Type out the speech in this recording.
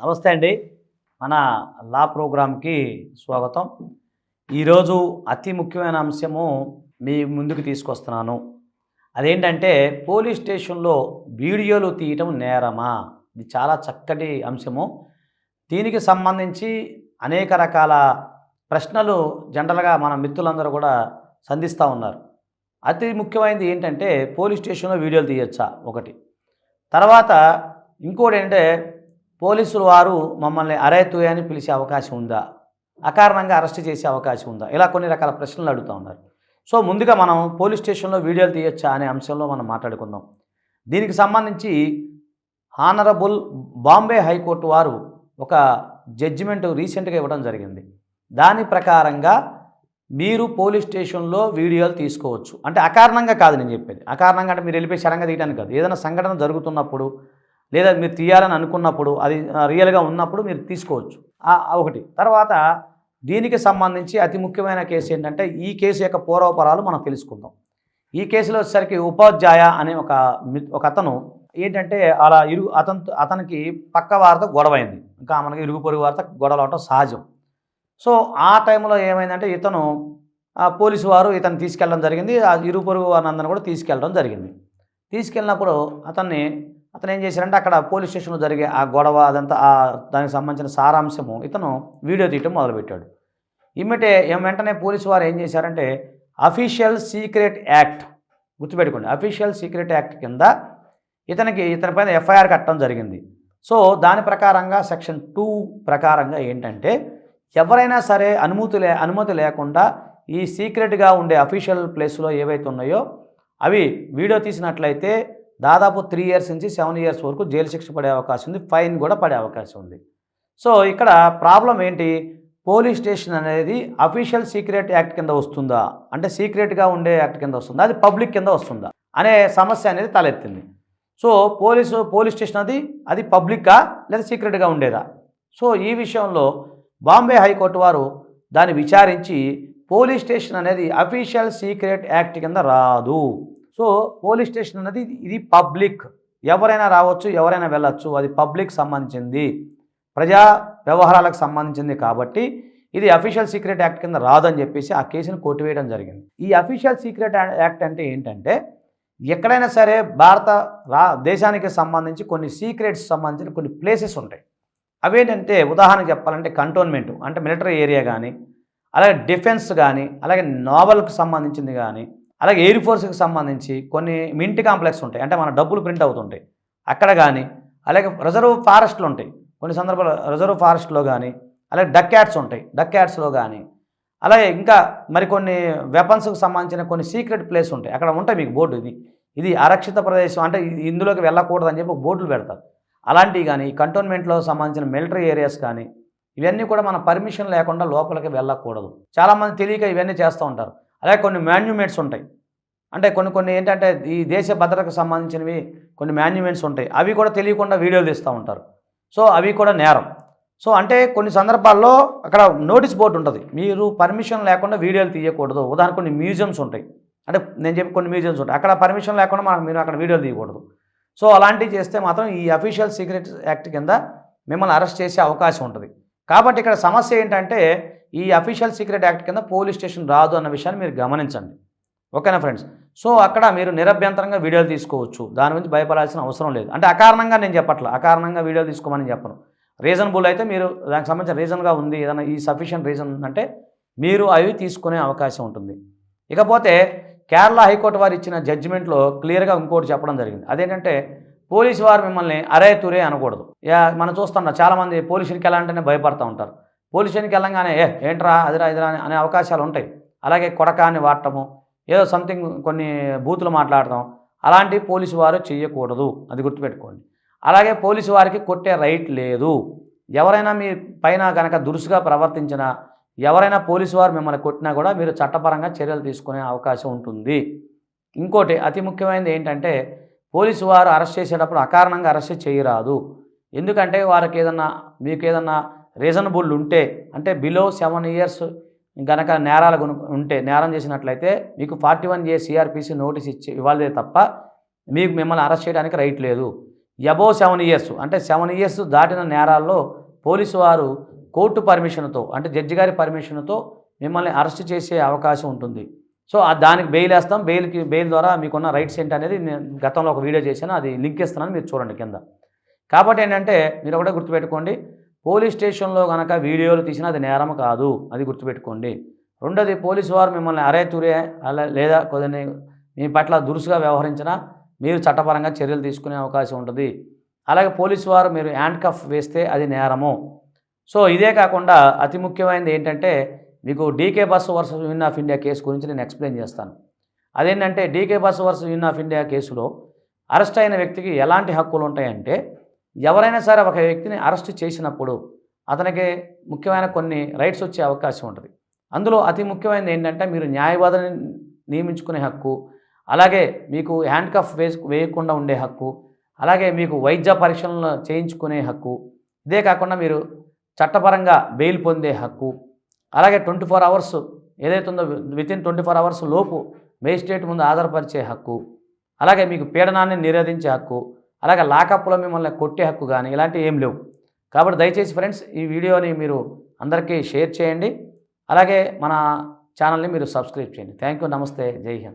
నమస్తే అండి. మన లా ప్రోగ్రామ్కి స్వాగతం. ఈరోజు అతి ముఖ్యమైన అంశము మీ ముందుకు తీసుకొస్తున్నాను. అదేంటంటే పోలీస్ స్టేషన్లో వీడియోలు తీయటం నేరమా? ఇది చాలా చక్కటి అంశము. దీనికి సంబంధించి అనేక రకాల ప్రశ్నలు జనరల్గా మన మిత్రులందరూ కూడా సంధిస్తూ ఉన్నారు. అతి ముఖ్యమైనది ఏంటంటే పోలీస్ స్టేషన్లో వీడియోలు తీయొచ్చా? ఒకటి. తర్వాత ఇంకోటి ఏంటంటే పోలీసులు వారు మమ్మల్ని అరేతు అని పిలిచే అవకాశం ఉందా? అకారణంగా అరెస్ట్ చేసే అవకాశం ఉందా? ఇలా కొన్ని రకాల ప్రశ్నలు అడుగుతూ ఉన్నారు. సో ముందుగా మనం పోలీస్ స్టేషన్లో వీడియోలు తీయొచ్చా అనే అంశంలో మనం మాట్లాడుకుందాం. దీనికి సంబంధించి హానరబుల్ బాంబే హైకోర్టు వారు ఒక జడ్జిమెంట్ రీసెంట్గా ఇవ్వడం జరిగింది. దాని ప్రకారంగా మీరు పోలీస్ స్టేషన్లో వీడియోలు తీసుకోవచ్చు. అంటే అకారణంగా కాదు నేను చెప్పేది. అకారణంగా అంటే మీరు వెళ్ళిపోయి సడన్గా తీయడానికి కాదు. ఏదైనా సంఘటన జరుగుతున్నప్పుడు లేదా మీరు తీయాలని అనుకున్నప్పుడు అది రియల్గా ఉన్నప్పుడు మీరు తీసుకోవచ్చు. ఒకటి. తర్వాత దీనికి సంబంధించి అతి ముఖ్యమైన కేసు ఏంటంటే ఈ కేసు యొక్క పూర్వపరాలు మనం తెలుసుకుందాం. ఈ కేసులో వచ్చేసరికి ఉపాధ్యాయ అనే ఒక ఒక అతను ఏంటంటే అలా ఇరుగు అతను అతనికి పక్క వారితో గొడవైంది. ఇంకా మనకి ఇరుగు పొరుగు వారితో గొడవలు అవటం సహజం. సో ఆ టైంలో ఏమైందంటే ఇతను పోలీసు వారు ఇతను తీసుకెళ్ళడం జరిగింది. ఆ ఇరుగు పొరుగు వారిని కూడా తీసుకెళ్ళడం జరిగింది. తీసుకెళ్ళినప్పుడు అతన్ని అతను ఏం చేశారంటే అక్కడ పోలీస్ స్టేషన్లో జరిగే ఆ గొడవ అదంతా ఆ దానికి సంబంధించిన సారాంశము ఇతను వీడియో తీయటం మొదలుపెట్టాడు. ఇమ్మటే వెంటనే పోలీసు వారు ఏం చేశారంటే అఫీషియల్ సీక్రెట్ యాక్ట్ గుర్తుపెట్టుకోండి. అఫీషియల్ సీక్రెట్ యాక్ట్ కింద ఇతనికి ఇతని పైన ఎఫ్ఐఆర్ కట్టడం జరిగింది. సో దాని ప్రకారంగా సెక్షన్ టూ ప్రకారంగా ఏంటంటే ఎవరైనా సరే అనుమతి లే అనుమతి లేకుండా ఈ సీక్రెట్గా ఉండే అఫీషియల్ ప్లేస్లో ఏవైతే ఉన్నాయో అవి వీడియో తీసినట్లయితే దాదాపు త్రీ ఇయర్స్ నుంచి సెవెన్ ఇయర్స్ వరకు జైలు శిక్ష పడే అవకాశం ఉంది ఫైన్ కూడా పడే అవకాశం ఉంది. సో ఇక్కడ ప్రాబ్లం ఏంటి? పోలీస్ స్టేషన్ అనేది అఫీషియల్ సీక్రెట్ యాక్ట్ కింద వస్తుందా? అంటే సీక్రెట్గా ఉండే యాక్ట్ కింద వస్తుందా? అది పబ్లిక్ కింద వస్తుందా? అనే సమస్య అనేది తలెత్తింది. సో పోలీసు పోలీస్ స్టేషన్ అది అది పబ్లిక్గా లేదా సీక్రెట్గా ఉండేదా? సో ఈ విషయంలో బాంబే హైకోర్టు వారు దాన్ని విచారించి పోలీస్ స్టేషన్ అనేది అఫీషియల్ సీక్రెట్ యాక్ట్ కింద రాదు. సో పోలీస్ స్టేషన్ అనేది ఇది పబ్లిక్. ఎవరైనా రావచ్చు ఎవరైనా వెళ్ళచ్చు అది పబ్లిక్ సంబంధించింది. ప్రజా వ్యవహారాలకు సంబంధించింది కాబట్టి ఇది అఫీషియల్ సీక్రెట్ యాక్ట్ కింద రాదని చెప్పేసి ఆ కేసును కొట్టివేయడం జరిగింది. ఈ అఫీషియల్ సీక్రెట్ యాక్ట్ అంటే ఏంటంటే ఎక్కడైనా సరే భారత రా దేశానికి సంబంధించి కొన్ని సీక్రెట్స్ సంబంధించిన కొన్ని ప్లేసెస్ ఉంటాయి. అవేంటంటే ఉదాహరణకు చెప్పాలంటే కంటోన్మెంట్ అంటే మిలిటరీ ఏరియా కానీ అలాగే డిఫెన్స్ కానీ అలాగే నావల్కి సంబంధించింది కానీ అలాగే ఎయిర్ ఫోర్స్కి సంబంధించి కొన్ని మింట్ కాంప్లెక్స్ ఉంటాయి. అంటే మన డబ్బులు ప్రింట్ అవుతుంటాయి. అక్కడ కానీ అలాగే రిజర్వ్ ఫారెస్ట్లు ఉంటాయి. కొన్ని సందర్భాలు రిజర్వ్ ఫారెస్ట్లో కానీ అలాగే డక్ యాడ్స్ ఉంటాయి. డక్ యాడ్స్లో కానీ అలాగే ఇంకా మరికొన్ని వెపన్స్కి సంబంధించిన కొన్ని సీక్రెట్ ప్లేస్ ఉంటాయి. అక్కడ ఉంటాయి మీకు బోర్డు ఇది. ఇది ఆరక్షిత ప్రదేశం. అంటే ఇందులోకి వెళ్ళకూడదు అని చెప్పి బోర్డులు పెడతారు. అలాంటివి కానీ ఈ కంటోన్మెంట్లో సంబంధించిన మిలిటరీ ఏరియాస్ కానీ ఇవన్నీ కూడా మన పర్మిషన్ లేకుండా లోపలికి వెళ్ళకూడదు. చాలామంది తెలియక ఇవన్నీ చేస్తూ ఉంటారు. అలాగే కొన్ని మాన్యుమెంట్స్ ఉంటాయి. అంటే కొన్ని కొన్ని ఏంటంటే ఈ దేశ భద్రతకు సంబంధించినవి కొన్ని మాన్యుమెంట్స్ ఉంటాయి. అవి కూడా తెలియకుండా వీడియోలు తీస్తూ ఉంటారు. సో అవి కూడా నేరం. సో అంటే కొన్ని సందర్భాల్లో అక్కడ నోటీస్ బోర్డు ఉంటుంది. మీరు పర్మిషన్ లేకుండా వీడియోలు తీయకూడదు. ఉదాహరణ కొన్ని మ్యూజియంస్ ఉంటాయి. అంటే నేను చెప్పి కొన్ని మ్యూజియంస్ ఉంటాయి. అక్కడ పర్మిషన్ లేకుండా మనం మీరు అక్కడ వీడియోలు తీయకూడదు. సో అలాంటివి చేస్తే మాత్రం ఈ అఫీషియల్ సీక్రెట్ యాక్ట్ కింద మిమ్మల్ని అరెస్ట్ చేసే అవకాశం ఉంటుంది. కాబట్టి ఇక్కడ సమస్య ఏంటంటే ఈ అఫీషియల్ సీక్రెట్ యాక్ట్ కింద పోలీస్ స్టేషన్ రాదు అన్న విషయాన్ని మీరు గమనించండి. ఓకేనా ఫ్రెండ్స్ సో అక్కడ మీరు నిరభ్యంతరంగా వీడియోలు తీసుకోవచ్చు. దాని గురించి భయపడాల్సిన అవసరం లేదు. అంటే అకారణంగా నేను చెప్పట్లా. అకారణంగా వీడియోలు తీసుకోమని చెప్పను. రీజనబుల్ అయితే మీరు దానికి సంబంధించిన రీజన్గా ఉంది ఏదైనా ఈ సఫిషియంట్ రీజన్ అంటే మీరు అవి తీసుకునే అవకాశం ఉంటుంది. ఇకపోతే కేరళ హైకోర్టు వారు ఇచ్చిన జడ్జిమెంట్లో క్లియర్గా ఇంకోటి చెప్పడం జరిగింది. అదేంటంటే పోలీసు వారు మిమ్మల్ని అరే తురే అనకూడదు. యా మనం చూస్తున్నాం చాలామంది ఎలా అంటేనే భయపడతా ఉంటారు. పోలీసునికి వెళ్ళంగానే ఏ ఏంట్రా అదిరా ఇదిరా అని అనే అవకాశాలు ఉంటాయి. అలాగే కొడకాన్ని వాడటము ఏదో సంథింగ్ కొన్ని బూతులు మాట్లాడటం అలాంటి పోలీసు వారు చేయకూడదు అది గుర్తుపెట్టుకోండి. అలాగే పోలీసు వారికి కొట్టే రైట్ లేదు. ఎవరైనా మీ పైన కనుక దురుసుగా ప్రవర్తించినా ఎవరైనా పోలీసు వారు మిమ్మల్ని కొట్టినా కూడా మీరు చట్టపరంగా చర్యలు తీసుకునే అవకాశం ఉంటుంది. ఇంకోటి అతి ముఖ్యమైనది ఏంటంటే పోలీసు వారు అరెస్ట్ చేసేటప్పుడు అకారణంగా అరెస్ట్ చేయరాదు. ఎందుకంటే వారికి ఏదన్నా మీకు ఏదన్నా రీజనబుల్ ఉంటే అంటే బిలో సెవెన్ ఇయర్స్ గనక నేరాలు ఉంటే నేరం చేసినట్లయితే మీకు forty one A CrPC notice ఇచ్చి ఇవ్వాలే తప్ప మీకు మిమ్మల్ని అరెస్ట్ చేయడానికి రైట్ లేదు. ఎబో సెవెన్ ఇయర్స్ అంటే సెవెన్ ఇయర్స్ దాటిన నేరాల్లో పోలీసు వారు కోర్టు పర్మిషన్తో అంటే జడ్జి గారి పర్మిషన్తో మిమ్మల్ని అరెస్ట్ చేసే అవకాశం ఉంటుంది. సో దానికి బెయిల్ వేస్తాం. బెయిల్కి బెయిల్ ద్వారా మీకున్న రైట్స్ ఏంటి అనేది నేను గతంలో ఒక వీడియో చేశాను. అది లింక్ ఇస్తున్నాను. మీరు చూడండి కింద. కాబట్టి ఏంటంటే మీరు ఒకటే గుర్తుపెట్టుకోండి. పోలీస్ స్టేషన్లో కనుక వీడియోలు తీసినా అది నేరం కాదు అది గుర్తుపెట్టుకోండి. రెండోది పోలీసు వారు మిమ్మల్ని అరే తురే అలా లేదా కొద్దిని మీ పట్ల దురుసుగా వ్యవహరించినా మీరు చట్టపరంగా చర్యలు తీసుకునే అవకాశం ఉంటుంది. అలాగే పోలీసు వారు మీరు హ్యాండ్ కఫ్ వేస్తే అది నేరము. సో ఇదే కాకుండా అతి ముఖ్యమైనది ఏంటంటే మీకు D K Basu versus union of India case గురించి నేను ఎక్స్ప్లెయిన్ చేస్తాను. అదేంటంటే D K Basu versus union of India కేసులో అరెస్ట్ అయిన వ్యక్తికి ఎలాంటి హక్కులు ఉంటాయంటే ఎవరైనా సరే ఒక వ్యక్తిని అరెస్ట్ చేసినప్పుడు అతనికి ముఖ్యమైన కొన్ని రైట్స్ వచ్చే అవకాశం ఉంటుంది. అందులో అతి ముఖ్యమైనది ఏంటంటే మీరు న్యాయవాదిని నియమించుకునే హక్కు అలాగే మీకు హ్యాండ్ కఫ్ వేసు వేయకుండా ఉండే హక్కు అలాగే మీకు వైద్య పరీక్షలను చేయించుకునే హక్కు ఇదే కాకుండా మీరు చట్టపరంగా బెయిల్ పొందే హక్కు అలాగే ట్వంటీ ఫోర్ అవర్స్ ఏదైతే ఉందో వితిన్ ట్వంటీ ఫోర్ అవర్స్ లోపు మేజిస్ట్రేట్ ముందు ఆధారపరిచే హక్కు అలాగే మీకు పీడనాన్ని నిరోధించే హక్కు అలాగే లాకప్లో మిమ్మల్ని కొట్టే హక్కు కానీ ఇలాంటివి ఏం లేవు. కాబట్టి దయచేసి ఫ్రెండ్స్ ఈ వీడియోని మీరు అందరికీ షేర్ చేయండి. అలాగే మన ఛానల్ని మీరు సబ్స్క్రైబ్ చేయండి. థ్యాంక్ యూ నమస్తే. జై హింద్.